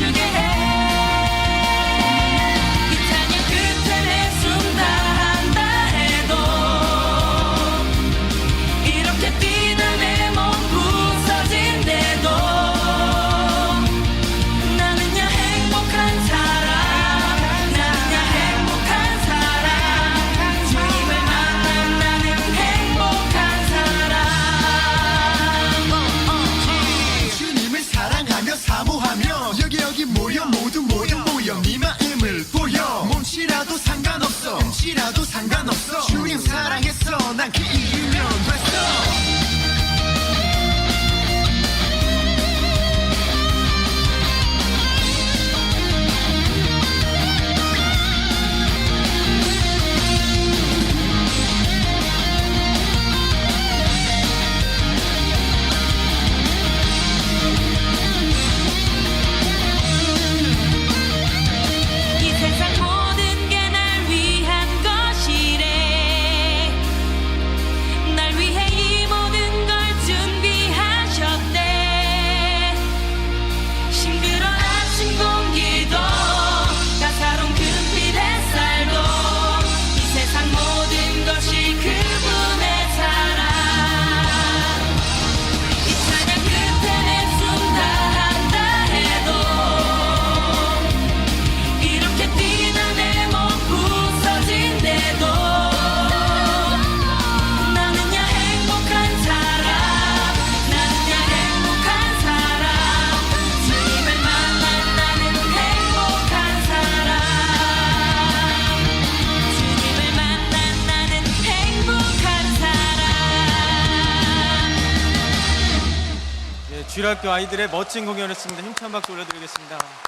you get help. 여기 모여 모두 모여 주일학교 아이들의 멋진 공연이었습니다. 힘찬 박수 올려드리겠습니다.